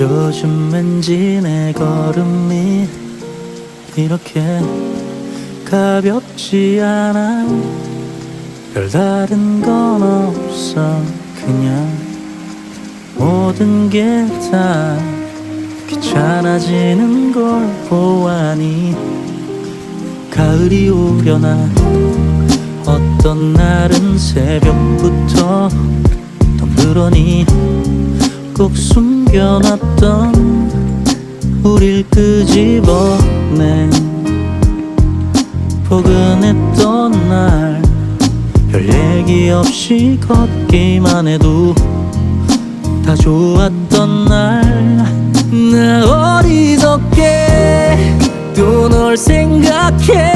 요즘 왠지 내 걸음이 이렇게 가볍지 않아. 별다른 건 없어. 그냥 모든 게 다 귀찮아지는 걸 보아니. 가을이 오려나 어떤 날은 새벽부터 덩그러니 꼭숨 겨놨던 우릴 끄집어내. 포근했던 날 별 얘기 없이 걷기만 해도 다 좋았던 날. 나 어리석게 또 널 생각해